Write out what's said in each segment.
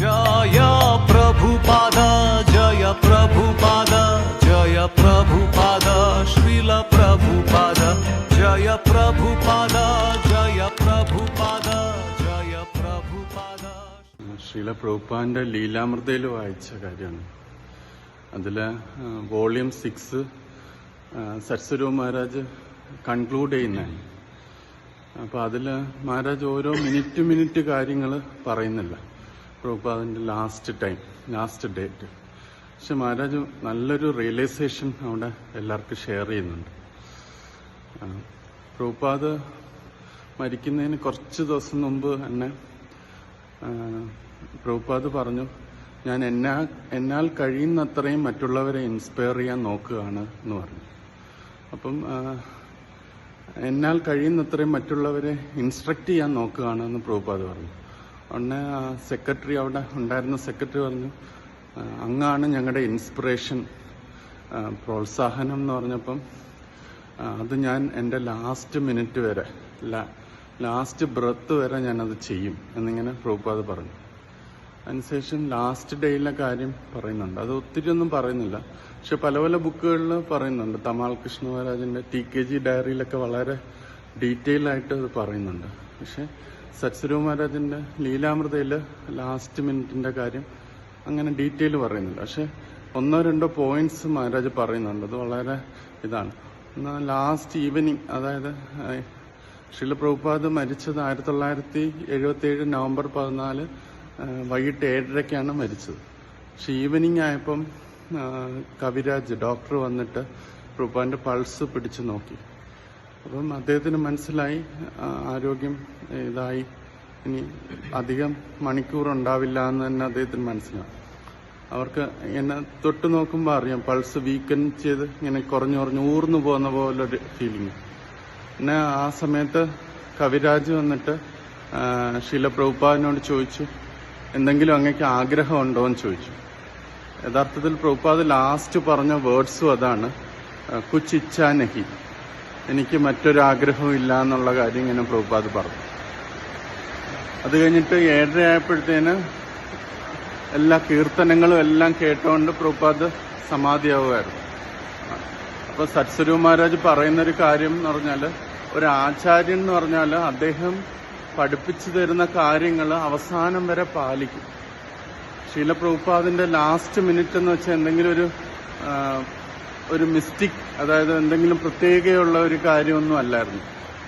ജയ പ്രഭുപാദ ജയ പ്രഭുപാദ ജയ പ്രഭുപാദ പ്രഭുപാദ ജയ പ്രഭുപാദ ജയ പ്രഭുപാദ ജയ പ്രഭുപാദ ലീലാമൃതയിൽ വായിച്ച കാര്യമാണ്. അതിൽ വോളിയം സിക്സ് സരസ്വരൂ മഹാരാജ് കൺക്ലൂഡ് ചെയ്യുന്നതാണ് അപ്പോൾ അതിൽ മഹാരാജ് ഓരോ മിനിറ്റ് മിനിറ്റ് കാര്യങ്ങൾ പറയുന്നില്ല. പ്രഭുപാദിന്റെ ലാസ്റ്റ് ടൈം ലാസ്റ്റ് ഡേറ്റ് പക്ഷെ മഹാരാജ് നല്ലൊരു റിയലൈസേഷൻ അവിടെ എല്ലാവർക്കും ഷെയർ ചെയ്യുന്നുണ്ട്. പ്രഭുപാദ് മരിക്കുന്നതിന് കുറച്ച് ദിവസം മുമ്പ് തന്നെ പ്രഭുപാദ് പറഞ്ഞു ഞാൻ എന്നാ എന്നാൽ കഴിയുന്നത്രയും മറ്റുള്ളവരെ ഇൻസ്പയർ ചെയ്യാൻ നോക്കുകയാണ് എന്ന് പറഞ്ഞു. അപ്പം എന്നാൽ കഴിയുന്നത്രയും മറ്റുള്ളവരെ ഇൻസ്ട്രക്റ്റ് ചെയ്യാൻ നോക്കുകയാണ് എന്ന് പ്രഭുപാദ് പറഞ്ഞു. ഉടനെ സെക്രട്ടറി അവിടെ ഉണ്ടായിരുന്ന സെക്രട്ടറി പറഞ്ഞു അങ്ങാണ് ഞങ്ങളുടെ ഇൻസ്പിറേഷൻ പ്രോത്സാഹനം എന്ന് പറഞ്ഞപ്പം അത് ഞാൻ എന്റെ ലാസ്റ്റ് മിനിറ്റ് വരെ ലാസ്റ്റ് ബ്രത്ത് വരെ ഞാനത് ചെയ്യും എന്നിങ്ങനെ പ്രഭുപാദ് പറഞ്ഞു. അതിനുശേഷം ലാസ്റ്റ് ഡേയിലെ കാര്യം പറയുന്നുണ്ട്. അത് ഒത്തിരി ഒന്നും പറയുന്നില്ല. പക്ഷെ പല പല ബുക്കുകളിൽ പറയുന്നുണ്ട്. തമാൽ കൃഷ്ണ മഹാരാജന്റെ ടി കെ ജി ഡയറിയിലൊക്കെ വളരെ ഡീറ്റെയിൽ ആയിട്ട് അത് പറയുന്നുണ്ട്. പക്ഷെ സത്സരു മഹാരാജന്റെ ലീലാമൃതയിൽ ലാസ്റ്റ് മിനിറ്റിന്റെ കാര്യം അങ്ങനെ ഡീറ്റെയിൽ പറയുന്നുണ്ട്. പക്ഷെ ഒന്നോ രണ്ടോ പോയിന്റ്സ് മഹാരാജ് പറയുന്നുണ്ട്. അത് വളരെ ഇതാണ്. എന്നാൽ ലാസ്റ്റ് ഈവനിങ് അതായത് ഷീല ശില പ്രഭുപാദ് മരിച്ചത് ആയിരത്തി തൊള്ളായിരത്തി എഴുപത്തി ഏഴ് നവംബർ പതിനാല് വൈകിട്ട് ഏഴരയ്ക്കാണ് മരിച്ചത്. പക്ഷെ ഈവനിങ് ആയപ്പം കവിരാജ് ഡോക്ടർ വന്നിട്ട് പ്രഭുപാദിന്റെ പൾസ് പിടിച്ചു നോക്കി. അപ്പം അദ്ദേഹത്തിന് മനസ്സിലായി ആരോഗ്യം ഇതായി. ഇനി അധികം മണിക്കൂർ ഉണ്ടാവില്ല എന്ന് തന്നെ അദ്ദേഹത്തിന് മനസ്സിലായി. അവർക്ക് എന്നെ തൊട്ട് നോക്കുമ്പോൾ അറിയാം പൾസ് വീക്കൻ ചെയ്ത് ഇങ്ങനെ കുറഞ്ഞു കുറഞ്ഞു ഊർന്നു പോകുന്ന പോലൊരു ഫീലിംഗ് പിന്നെ ആ സമയത്ത് കവിരാജ് വന്നിട്ട് ആ, ശീല പ്രഭുപാദിനോട് ചോദിച്ചു എന്തെങ്കിലും അങ്ങേക്ക് ആഗ്രഹമുണ്ടോ എന്ന് ചോദിച്ചു. യഥാർത്ഥത്തിൽ പ്രഭുപാദ് ലാസ്റ്റ് പറഞ്ഞ വേർഡ്സും അതാണ് കുച്ചിച്ചാനഹി എനിക്ക് മറ്റൊരാഗ്രഹവും ഇല്ല എന്നുള്ള കാര്യം ഇങ്ങനെ പ്രഭുപാദ് പറഞ്ഞു. അത് കഴിഞ്ഞിട്ട് ഏഴര ആയപ്പോഴത്തേന് എല്ലാ കീർത്തനങ്ങളും എല്ലാം കേട്ടുകൊണ്ട് പ്രഭുപാദ് സമാധിയാവുമായിരുന്നു അപ്പൊ സത്സരു മഹാരാജ് പറയുന്ന ഒരു കാര്യം എന്ന് പറഞ്ഞാൽ ഒരു ആചാര്യൻ എന്ന് പറഞ്ഞാൽ അദ്ദേഹം പഠിപ്പിച്ചു തരുന്ന കാര്യങ്ങൾ അവസാനം വരെ പാലിക്കും. ശീല പ്രഭുപാദിന്റെ ലാസ്റ്റ് മിനിറ്റ് എന്ന് വെച്ചാൽ എന്തെങ്കിലും ഒരു ഒരു മിസ്റ്റിക് അതായത് എന്തെങ്കിലും പ്രത്യേകയുള്ള ഒരു കാര്യമൊന്നും അല്ലായിരുന്നു.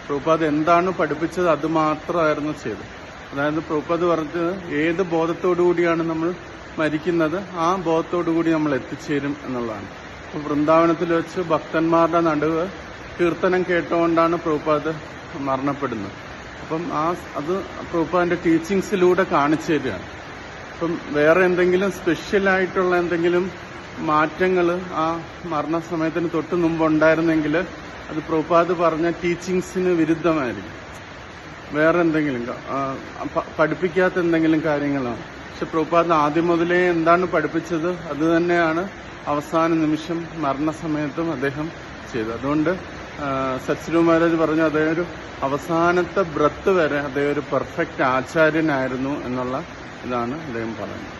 പ്രഭുപാദ് എന്താണ് പഠിപ്പിച്ചത് അത് മാത്രമായിരുന്നു ചെയ്തത്. അതായത് പ്രഭുപാദ് പറഞ്ഞത് ഏത് ബോധത്തോടു കൂടിയാണ് നമ്മൾ മരിക്കുന്നത് ആ ബോധത്തോടു കൂടി നമ്മൾ എത്തിച്ചേരും എന്നുള്ളതാണ്. അപ്പോൾ വൃന്ദാവനത്തിൽ വെച്ച് ഭക്തന്മാരുടെ നടുവ് കീർത്തനം കേട്ടുകൊണ്ടാണ് പ്രഭുപാദ് മരണപ്പെടുന്നത്. അപ്പം ആ അത് പ്രഭുപാദിന്റെ ടീച്ചിങ്സിലൂടെ കാണിച്ചു തരികയാണ്. അപ്പം വേറെ എന്തെങ്കിലും സ്പെഷ്യലായിട്ടുള്ള എന്തെങ്കിലും മാറ്റങ്ങൾ ആ മരണസമയത്തിന് തൊട്ട് മുമ്പ് ഉണ്ടായിരുന്നെങ്കിൽ അത് പ്രഭുപാദ് പറഞ്ഞ ടീച്ചിങ്സിന് വിരുദ്ധമായിരിക്കും വേറെ എന്തെങ്കിലും പഠിപ്പിക്കാത്ത എന്തെങ്കിലും കാര്യങ്ങളാണ് പക്ഷെ പ്രഭുപാദ് ആദ്യം മുതലേ എന്താണ് പഠിപ്പിച്ചത്? അത് തന്നെയാണ് അവസാന നിമിഷം മരണസമയത്തും അദ്ദേഹം ചെയ്തത്. അതുകൊണ്ട് സച്ചിരു മഹാരാജ് പറഞ്ഞു അദ്ദേഹം ഒരു അവസാനത്തെ ബ്രത്ത് വരെ അദ്ദേഹം ഒരു പെർഫെക്റ്റ് ആചാര്യനായിരുന്നു എന്നുള്ള ഇതാണ് അദ്ദേഹം പറയുന്നത്